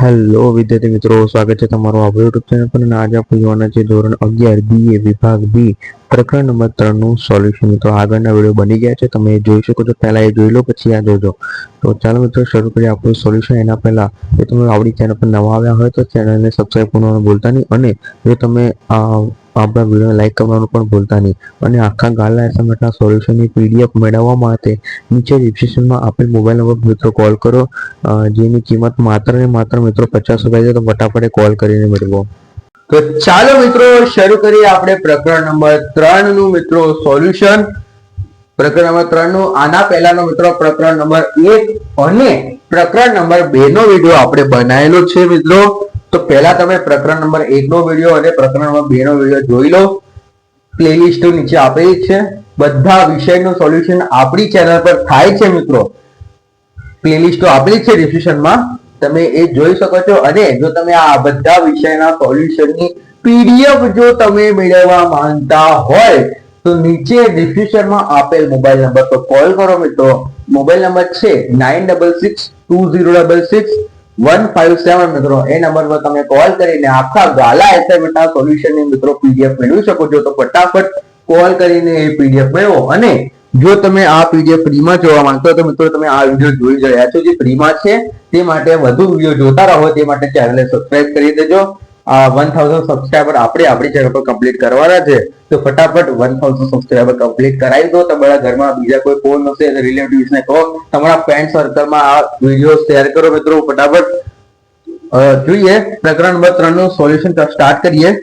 Hello વિદ્યાર્થી મિત્રો, સ્વાગત છે તમારું આપણું યુટ્યુબ ચેનલ પર અને આજે આપણે જોવાના છે ધોરણ અગિયાર બી એ વિભાગ બી પ્રકરણ નંબર ત્રણનું સોલ્યુશન મિત્રો આગળના વીડિયો બની ગયા છે, તમે જોઈ શકો છો, પહેલા એ જોઈ લો, પછી આ જોજો. તો ચાલો મિત્રો, શરૂ કરીએ આપણું સોલ્યુશન એના પહેલા, જો તમે આપણી ચેનલ પર નવા આવ્યા હોય તો ચેનલને સબસ્ક્રાઈબ કરવાનું ભૂલતા નહીં. અને જો તમે, આ આપણા વિડીયોને લાઈક કરવાનું પણ ભૂલતા નહીં. અને આખા ગાલા એસએમએસના સોલ્યુશનની પીડીએફ મેળવવા માટે નીચે ડિસ્ક્રિપ્શનમાં આપેલ મોબાઈલ નંબર મિત્રો કોલ કરો. જેની કિંમત માત્ર ને માત્ર મિત્રો પચાસ રૂપિયા છે તો ફટાફટ કોલ કરીને મેળવો. તો ચાલો મિત્રો, શરૂ કરીએ આપણે પ્રકરણ નંબર ત્રણનું મિત્રો સોલ્યુશન પ્રકરણ નંબર ત્રણનું આના પહેલાનો મિત્રો પ્રકરણ નંબર એક અને પ્રકરણ નંબર બે નો વીડિયો આપણે બનાવેલો છે મિત્રો. તો પહેલા તમે પ્રકરણ નંબર એક નો વીડિયો અને પ્રકરણ નંબર બે નો વીડિયો જોઈ લો. પ્લેલિસ્ટ નીચે આપેલી છે. બધા વિષયનું સોલ્યુશન આપણી ચેનલ પર થાય છે મિત્રો. પ્લેલિસ્ટો આપેલી છે ડિસ્ક્રિપ્શનમાં તમે એ જોઈ શકો છો અને જો તમે આ બધા વિષયના સોલ્યુશનની પીડીએફ જો તમે મેળવવા માંગતા હોય, તો નીચે ડિસ્ક્રિપ્શનમાં આપેલ મોબાઈલ નંબર પર કોલ કરો મિત્રો. મોબાઈલ નંબર છે nine double six two zero double six one five seven મિત્રો, એ નંબર પર તમે કોલ કરીને આખા ગાલા એસાઇનમેન્ટના સોલ્યુશનની મિત્રો પીડીએફ મેળવી શકો છો. તો ફટાફટ કોલ કરીને એ પીડીએફ મેળવો. અને જો તમે આ પીડીએફ ફ્રીમાં જોવા માંગતો તો મિત્રો તમે આ વીડિયો જોઈ રહ્યા છો. જે ફ્રીમાં છે, તે માટે વધુ વીડિયો જોતા રહો. તે માટે ચેનલને સબસ્ક્રાઇબ કરી દેજો. વન થાઉઝન્ડ સબસ્ક્રાઈબર આપણે આપણી ચેનલ પર કમ્પ્લીટ કરવાના છે, તો ફટાફટ વન થાઉઝન્ડ સબસ્ક્રાઈબર કમ્પ્લીટ કરાવી દો. તમારા ઘરમાં બીજા કોઈ ફોન હશે રિલેટિવ્સ ને કહો. તમારા ફ્રેન્ડ સર્કલમાં આ વીડિયો શેર કરો મિત્રો. ફટાફટ જોઈએ. પ્રકરણ નંબર ત્રણનું સોલ્યુશન સ્ટાર્ટ કરીએ.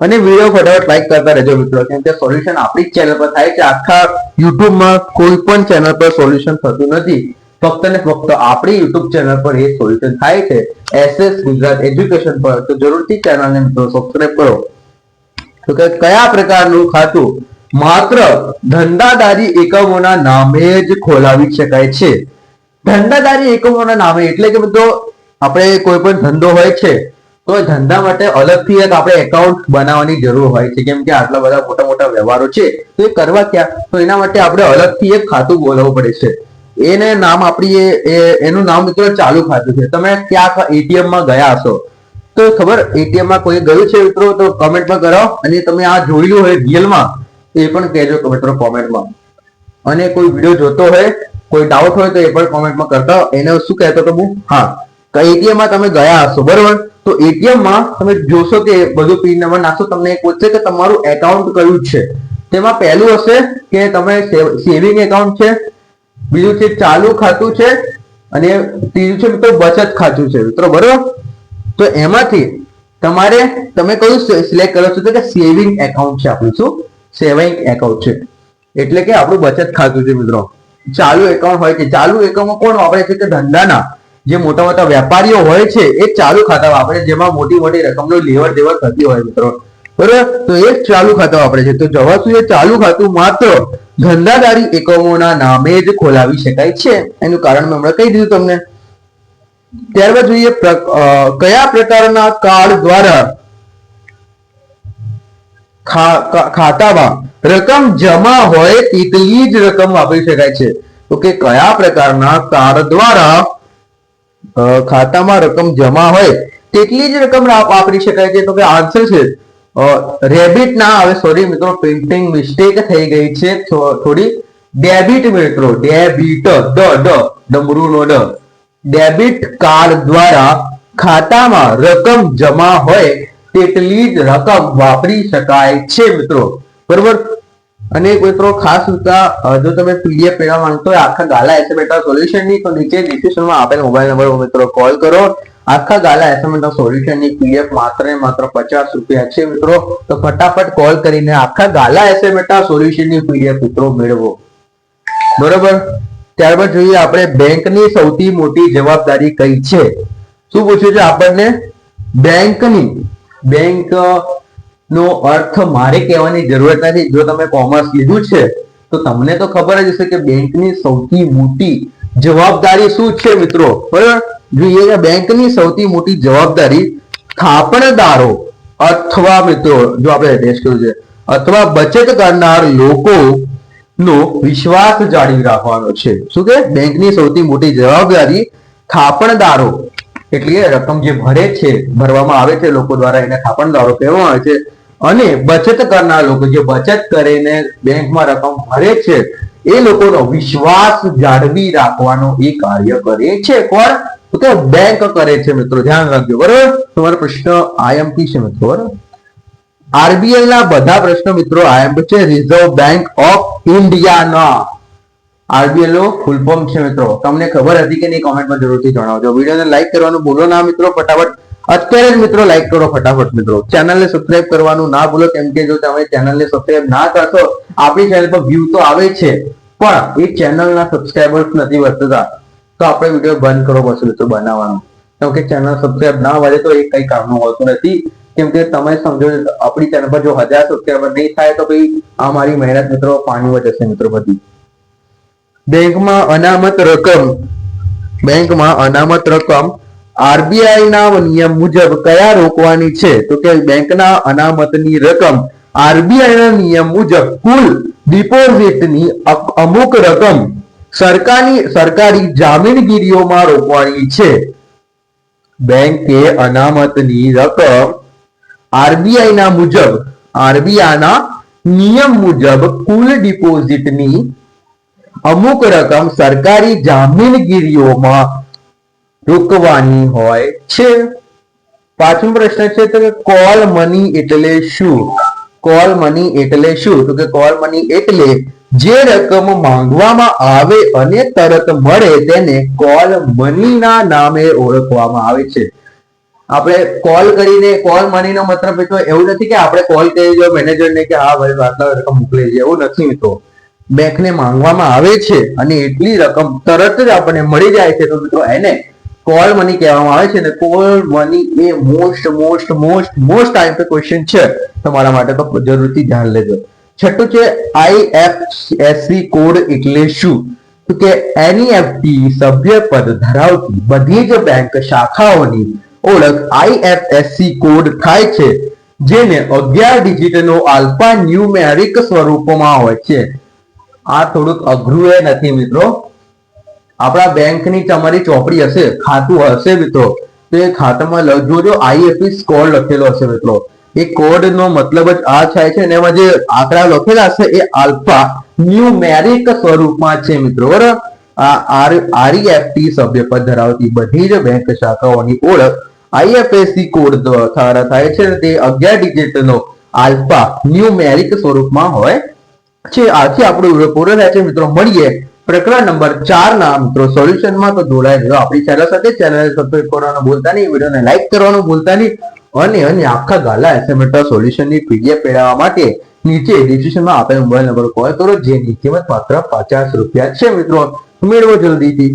અને વીડિયો ફટાફટ લાઈક કરતા રહેજો મિત્રો. કેમ કે સોલ્યુશન આપણી ચેનલ પર થાય છે. આખા યુટ્યુબમાં કોઈ પણ ચેનલ પર સોલ્યુશન થતું નથી. ફક્ત ને ફક્ત આપણી યુટ્યુબ ચેનલ પર એ સોલ્યુશન થાય છે. એસએસ ગુજરાત એજ્યુકેશન પર. તો જરૂરથી ચેનલને મિત્રો કરો. તો કે કયા પ્રકારનું ખાતું? માત્ર ધંધાદારી એકમોના નામે જ ખોલાવી શકાય છે. ધંધાદારી એકમોના નામે એટલે કે મિત્રો આપણે કોઈ પણ ધંધો હોય છે, તો ધંધા માટે અલગથી એક આપણે એકાઉન્ટ બનાવવાની જરૂર હોય છે. કેમ કે આટલા બધા મોટા મોટા વ્યવહારો છે. તો એ કરવા ક્યાં? તો એના માટે આપણે અલગથી એક ખાતું બોલાવવું પડે છે. એને નામ આપણી એનું નામ મિત્રો ચાલુ ખાતું છે. તમે ક્યાં એટીએમમાં ગયા હશો, તો ખબર એટીએમમાં કોઈ ગયું છે મિત્રો, તો કમેન્ટમાં કરો. અને તમે આ જોયેલું હોય રિયલમાં એ પણ કહેજો મિત્રો કોમેન્ટમાં અને કોઈ વીડિયો જોતો હોય, કોઈ ડાઉટ હોય, તો એ પણ કોમેન્ટમાં કરતા એને શું કહેતો હતો હું? હા એટીએમમાં તમે ગયા હશો, બરોબર? તો એટીએમમાં તમે જોશો કે બધું પિન નંબર નાખશો, તમને એક પૂછશે કે તમારું એકાઉન્ટ કયું છે? તેમાં પહેલું હશે કે તમે સેવિંગ એકાઉન્ટ છે બીજું છે ચાલુ ખાતું છે અને ત્રીજું છે મિત્રો બચત ખાતું છે મિત્રો બરોબર? તો એમાંથી તમારે તમે કયું સિલેક્ટ કરો છો? કે સેવિંગ એકાઉન્ટ છે આપણું શું? સેવિંગ એકાઉન્ટ છે. એટલે કે આપણું બચત ખાતું છે મિત્રો. ચાલુ એકાઉન્ટ હોય છે ચાલુ એકાઉન્ટમાં કોણ વાપરે છે? કે ધંધાના જે મોટા મોટા વેપારીઓ હોય છે એ ચાલુ ખાતા વાપરે છે, જેમાં મોટી મોટી રકમનો લેવડ દેવડ થતી હોય મિત્રો. બરોબર? તો એ ચાલુ ખાતા વાપરે છે. તો જવા શું ચાલુ ખાતું માત્ર ધંધાદારી એકમોના નામે જ ખોલાવી શકાય છે. એનું કારણ મેં હમણાં કહી દીધું તમને. ત્યારબાદ જોઈએ કયા પ્રકારના કાર્ડ દ્વારા ખાતામાં રકમ જમા હોય તેટલી જ રકમ વાપરી શકાય છે. તો કે કયા પ્રકારના કાર્ડ દ્વારા ખાતામાં રકમ જમા હોય તેટલી જ રકમ વાપરી શકાય છે? તો કે આન્સર છે રેબિટ ના આવે સોરી મિત્રો પ્રિન્ટિંગ મિસ્ટેક થઈ ગઈ છે. થોડી. ડેબિટ મિત્રો, ડેબિટ ડ ડ, ડમરૂનો ડ. ડેબિટ કાર્ડ દ્વારા ખાતામાં રકમ જમા હોય તેટલી જ રકમ વાપરી શકાય છે મિત્રો. બરોબર? અને મિત્રો ખાસ જો તમે પીડીએફ મેળવવા માંગતો હોય, આખા ગાલા એસએમએટા સોલ્યુશનની તો નીચે ડિસ્ક્રિપ્શનમાં આપેલ મોબાઈલ નંબર મિત્રો કોલ કરો. આખા ગાલા એસએમએટા સોલ્યુશનની પીડીએફ માત્ર ને માત્ર પચાસ રૂપિયા છે મિત્રો. તો ફટાફટ કોલ કરીને આખા ગાલા એસએમએટા સોલ્યુશનની પીડીએફ મિત્રો મેળવો. બરોબર? ત્યારબાદ જોઈએ આપણે બેંકની સૌથી મોટી જવાબદારી કઈ છે? શું પૂછ્યું છે આપણને? બેંકની બેંક નો અર્થ મારે કહેવાની જરૂરત નથી. જો તમે કોમર્સ લીધું છે, તો તમને તો ખબર જ હશે કે બેંકની સૌથી મોટી જવાબદારી શું છે મિત્રો? બરાબર? જોઈએ કે બેંકની સૌથી મોટી જવાબદારી થાપણદારો અથવા મિત્રો, જો આપણે ડેશ કર્યું છે, અથવા બચત કરનાર લોકો નો વિશ્વાસ જાળવી રાખવાનો છે. શું કે? બેંકની સૌથી મોટી જવાબદારી થાપણદારો, એટલે રકમ જે ભરે છે, ભરવામાં આવે છે, લોકો દ્વારા એને થાપણદારો કહેવામાં આવે છે, અને બચત કરનાર લોકો જે બચત કરીને બેંકમાં રકમ ભરે છે, એ લોકોનો વિશ્વાસ જાળવી રાખવાનો એ કાર્ય કરે છે. કોણ તો કે બેંક કરે છે મિત્રો, ધ્યાન રાખજો, બરોબર? તમારો પ્રશ્ન આઈએમપી છે મિત્રો, બરોબર? આરબીએલ ના બધા પ્રશ્નો મિત્રો આઈએમપી છે રિઝર્વ બેંક ઓફ ઇન્ડિયાના આરબીએલ નો ફૂલ ફોર્મ છે મિત્રો. તમને ખબર હતી કે નહીં કોમેન્ટમાં જરૂરથી જણાવજો. વિડીયોને લાઈક કરવાનું ભૂલો ના મિત્રો, ફટાફટ. અત્યારે જ મિત્રો લાઈક કરો ફટાફટ મિત્રો. ચેનલને સબસ્ક્રાઇબ કરવાનું ના ભૂલો, કેમ કે જો તમે ચેનલને સબસ્ક્રાઇબ ના કરશો, આપણી ચેનલ પર વ્યૂ તો આવે છે. પણ એ ચેનલના સબસ્ક્રાઇબર્સ નથી વધતા. તો આપણે વીડિયો બંધ કરવો પડશે મિત્રો બનાવવાનું. કેમ કે ચેનલ સબસ્ક્રાઈબ ના વધે તો એ કઈ કામનું હોતું નથી. કેમ કે તમે સમજો આપણી ચેનલ પર જો હજાર સબસ્ક્રાઈબર નહીં થાય તો ભાઈ આ મારી મહેનત મિત્રો પાણીમાં જશે મિત્રો બધી. બેંકમાં અનામત રકમ. બેંકમાં અનામત રકમ. આરબીઆઈ ના નિયમ મુજબ કયા રોકવાની છે? તો કે બેંકના અનામતની રકમ. આરબીઆઈ ના નિયમ મુજબ કુલ ડિપોઝિટની અમુક રકમ સરકારી સરકારી જામીનગીરીઓમાં રોકવાની છે. બેંકે અનામતની રકમ આરબીઆઈ ના મુજબ આરબીઆઈ ના નિયમ મુજબ કુલ ડિપોઝિટની અમુક રકમ સરકારી જામીનગીરીઓમાં રોકવાની હોય છે. પાંચમો પ્રશ્ન છે તો કે કોલ મની એટલે શું? કોલ મની એટલે શું? તો કે કોલ મની એટલે જે રકમ માંગવામાં આવે અને તરત મળે તેને કોલ મનીના નામે ઓળખવામાં આવે છે. આપણે કોલ કરીને, કોલ મની નો મતલબ મિત્રો એવું નથી કે આપણે કોલ કરી દો મેનેજરને કે હા ભાઈ આટલા રકમ મોકલી દે એવું નથી મિત્રો બેંકને માંગવામાં આવે છે અને એટલી રકમ તરત જ આપણને મળી જાય છે. તો મિત્રો એને કોલ મની કહેવામાં આવે છે ને કોલ મની એ most most most most time pay question છે. તમારા માટે તો જરૂરથી ધ્યાન લેજો. છઠ્ઠું છે આઈએફએસસી કોડ એટલે શું? તો કે એનઈએફટી સભ્ય પદ ધરાવતી બધી જ બેંક શાખાઓની ઓળખ આઈએફએસસી કોડ થાય છે, જેને અગિયાર ડિજિટનો આલ્ફા ન્યુમેરિક સ્વરૂપમાં હોય છે. આ થોડુંક અઘરું એ નથી મિત્રો. આપણા બેંકની તમારી ચોપડી હશે, ખાતું હશે મિત્રો, તો એ ખાતામાં જોજો આઈએફએસ કોડ લખેલો હશે મિત્રો. એ કોડ નો મતલબ જ આ થાય છે અને એમાં જે આંકડા લખેલા છે એ આલ્ફા ન્યુમેરિક સ્વરૂપમાં છે મિત્રો, બરાબર? આ આર, આરઈએફટી સભ્યપદ ધરાવતી બધી જ બેંક શાખાઓની ઓળખ આઈએફએસસી કોડ દ્વારા થાય છે તે અગિયાર ડિજિટનો આલ્ફા ન્યુમેરિક સ્વરૂપમાં હોય છે. આથી આપણો પૂરો થાય છે મિત્રો. મળીએ. પ્રકરણ નંબર ચાર ના મિત્રો સોલ્યુશનમાં તો જોડાઈ રહ્યો આપણી ચેનલ સાથે. ચેનલ સબસ્ક્રાઈબ કરવાનું ભૂલતા નહીં. વિડીયોને લાઈક કરવાનું ભૂલતા નહીં. અને અને આખા ગાલા એસેમેટર સોલ્યુશનની પીડીએફ મેળવવા માટે નીચે ડિસ્ક્રિપ્શનમાં આપેલ મોબાઈલ નંબર કોલ કરો, જેની કિંમત માત્ર પચાસ રૂપિયા છે મિત્રો. મેળવો જલ્દીથી.